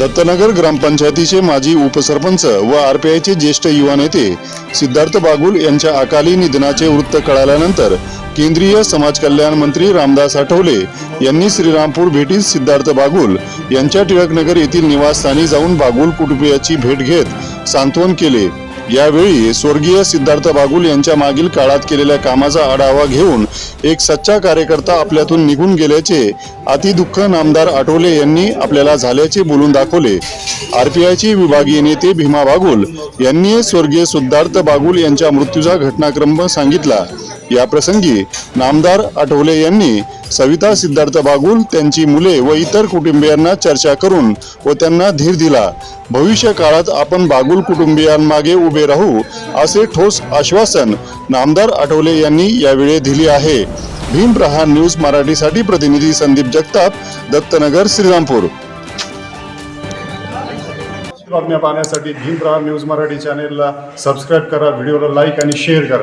दत्तनगर ग्रामपंचायतीचे माजी उपसरपंच व आरपीआयचे ज्येष्ठ युवा नेते सिद्धार्थ बागुल यांच्या अकाली निधनाचे वृत्त कळाल्यानंतर केंद्रीय समाज कल्याण मंत्री रामदास आठवले यांनी श्रीरामपूर भेटीत सिद्धार्थ बागुल यांच्या टिळकनगर येथील निवासस्थानी जाऊन बागुल कुटुंबियाची भेट घेत सांत्वन केले. यावेळी स्वर्गीय सिद्धार्थ बागुल यांच्या मागील काळात केलेल्या कामाचा आढावा घेऊन एक सच्चा कार्यकर्ता आपल्यातून निघून गेल्याचे अतिदुःख नामदार आठवले यांनी आपल्याला झाल्याचे बोलून दाखवले. आरपीआयचे विभागीय नेते भीमा बागुल यांनी स्वर्गीय सिद्धार्थ बागुल यांच्या मृत्यूचा घटनाक्रम सांगितला. याप्रसंगी नामदार आठवले यांनी सविता सिद्धार्थ बागुल त्यांची मुले व इतर कुटुंबियांना चर्चा करून व त्यांना धीर दिला. भविष्य काळात आपण बागुल कुटुंबियांमागे उभे राहू असे ठोस आश्वासन नामदार आठवले यांनी यावेळी दिले आहे. भीम प्रहार न्यूज मराठीसाठी प्रतिनिधी संदीप जगताप दत्तनगर श्रीरामपूर. बातम्या पाहण्यासाठी भीम प्रहार न्यूज मराठी चॅनेलला सबस्क्राईब करा व्हिडिओला लाईक आणि शेअर करा.